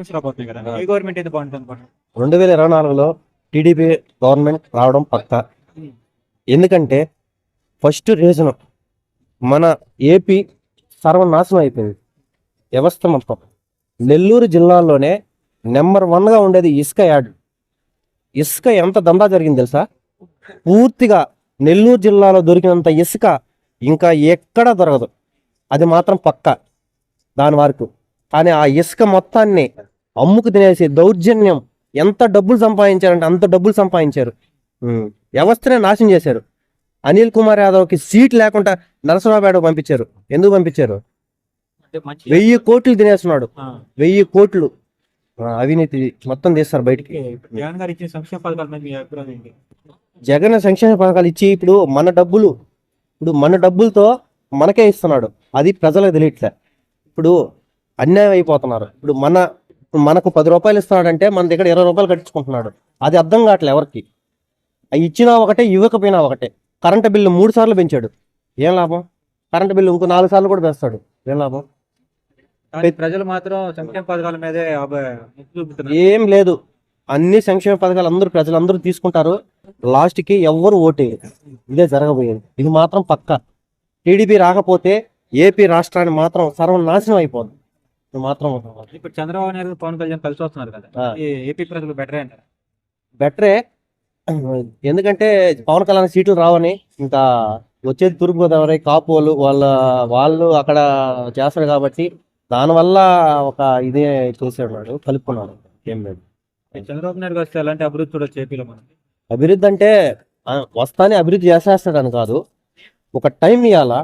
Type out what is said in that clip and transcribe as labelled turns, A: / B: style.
A: Elections రాబోతున్నాయి కదా? ఏ government అయితే బాగుంటుంది అనుకుంటున్నారు
B: రెండు వేల ఇరవై నాలుగులో టీడీపీ గవర్నమెంట్ రావడం పక్క. ఎందుకంటే ఫస్ట్ రీజన్ మన ఏపీ సర్వనాశనం అయిపోయింది. వ్యవస్థ మొత్తం. నెల్లూరు జిల్లాలోనే నెంబర్ వన్గా ఉండేది ఇసుక యాడ్. ఇసుక ఎంత దందా జరిగింది తెలుసా? పూర్తిగా నెల్లూరు జిల్లాలో దొరికినంత ఇసుక ఇంకా ఎక్కడా దొరకదు. అది మాత్రం పక్క. దాని వరకు. కానీ ఆ ఇసుక మొత్తాన్ని అమ్ముకు తినేసి దౌర్జన్యం ఎంత డబ్బులు సంపాదించారంటే అంత డబ్బులు సంపాదించారు. వ్యవస్థనే నాశనం చేశారు. అనిల్ కుమార్ యాదవ్కి సీట్ లేకుండా నరసరావుపేట పంపించారు. ఎందుకు పంపించారు? వెయ్యి కోట్లు తినేస్తున్నాడు. వెయ్యి కోట్లు. అవినీతి మొత్తం తీస్తారు బయటికి.
A: జగన్ గారు ఇచ్చిన సంక్షేమ పథకాల
B: జగన్ సంక్షేమ ఇచ్చి ఇప్పుడు మన డబ్బులు ఇప్పుడు మన డబ్బులతో మనకే ఇస్తున్నాడు. అది ప్రజలకు తెలియట్లే. ఇప్పుడు అన్యాయం అయిపోతున్నారు. ఇప్పుడు మన మనకు పది రూపాయలు ఇస్తున్నాడంటే మన దగ్గర ఇరవై రూపాయలు కట్టించుకుంటున్నాడు. అది అర్థం కావట్లే ఎవరికి. ఇచ్చినా ఒకటే ఇవ్వకపోయినా ఒకటే. కరెంటు బిల్లు మూడు సార్లు పెంచాడు. ఏం లాభం? కరెంటు బిల్లు ఇంకో నాలుగు సార్లు కూడా పెంచుతాడు ఏం లాభం?
A: ప్రజలు మాత్రం సంక్షేమ పథకాల మీదే
B: ఏం లేదు. అన్ని సంక్షేమ పథకాలు అందరూ ప్రజలందరూ తీసుకుంటారు. లాస్ట్కి ఎవ్వరు ఓటేయరు. ఇదే జరగబోయేది. ఇది మాత్రం పక్క. టీడీపీ రాకపోతే ఏపీ రాష్ట్రాన్ని మాత్రం సర్వనాశనం అయిపోద్ది. ఇది మాత్రం
A: ఇప్పుడు చంద్రబాబు నాయుడు పవన్ కళ్యాణ్ కలిసి వస్తున్నారు కదా. ఏపీ ప్రజలు బెటరే అంటారు?
B: బెటరే. ఎందుకంటే పవన్ కళ్యాణ్ సీట్లు రావని ఇంకా వచ్చేది తూర్పుగోదావరి కాపోలు వాళ్ళ వాళ్ళు అక్కడ చేస్తారు కాబట్టి దానివల్ల ఒక ఇదే చేసాడు కలుపుకున్నాడు. ఏం లేదు.
A: చంద్రబాబు నాయుడు వస్తే ఎలాంటి అభివృద్ధి చూడొచ్చు ఏపీలో మనం?
B: అభివృద్ధి అంటే వస్తానే అభివృద్ధి చేసేస్తాడని కాదు. ఒక టైం ఇవ్వాలా